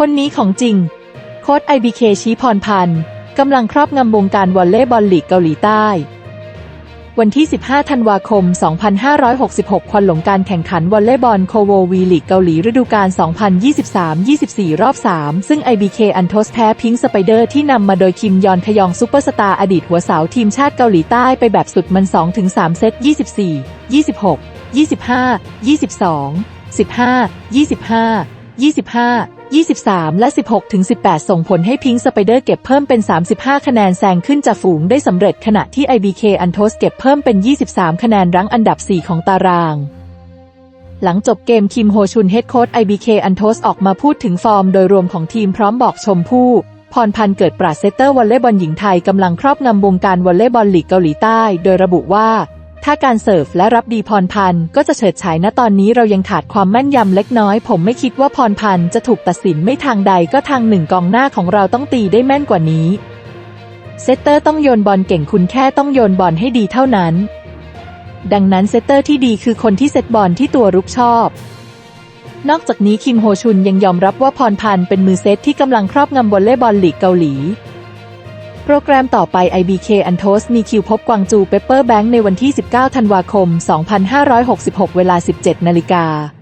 คนนี้ของจริง โค้ด IBK ชี้พรพันธ์กำลังครอบงำวงการวอลเลย์บอลลีกเกาหลีใต้ วันที่ 15 ธันวาคม 2566 ควันหลงการแข่งขันวอลเลย์บอลโคโววีลีกเกาหลีฤดูกาล 2023-24 รอบ 3 ซึ่ง IBK อันโทสแพ้พิงค์สไปเดอร์ที่นำมาโดยคิมยอนขยองซูเปอร์สตาร์อดีตหัวเสาทีมชาติเกาหลีใต้ไปแบบสุดมัน 2-3 เซต 24 26 25 22 15 25 25 23 และ 16 ถึง 18 ส่งผลให้พิงค์สไปเดอร์เก็บเพิ่มเป็น 35 คะแนนแซงขึ้นจากฝูงได้สำเร็จขณะที่ IBK อันโทสเก็บเพิ่มเป็น 23 คะแนนรั้งอันดับ 4 ของตาราง หลังจบเกมคิมโฮชุนเฮดโค้ช IBK อันโทสออกมาพูดถึงฟอร์มโดยรวมของทีมพร้อมบอกชมผู้ พรพันธ์เกิดปราเซเตอร์วอลเลย์บอลหญิงไทยกำลังครอบงำวงการวอลเลย์บอลลีกเกาหลีใต้ โดยระบุว่า ถ้าการเสิร์ฟและรับดีพรพันธ์ก็จะเฉิดฉายณตอนนี้เรายังขาดความแม่นยำเล็กน้อย ผมไม่คิดว่าพรพันธ์จะถูกตัดสินไม่ทางใดก็ทางหนึ่งกองหน้าของเราต้องตีได้แม่นกว่านี้ เซตเตอร์ต้องโยนบอลเก่งคุณแค่ต้องโยนบอลให้ดีเท่านั้น ดังนั้นเซตเตอร์ที่ดีคือคนที่เซตบอลที่ตัวรุกชอบนอกจากนี้คิมโฮชุนยังยอมรับว่าพรพันธ์เป็นมือเซตที่กำลังครอบงำวอลเลย์บอลลีกเกาหลี โปรแกรมต่อไป IBK a n t o s มีคิวพบกวางจูเปเปอร์แบงค์ในวันที่ 19 ธันวาคม 2566 เวลา 17 นาฬิกา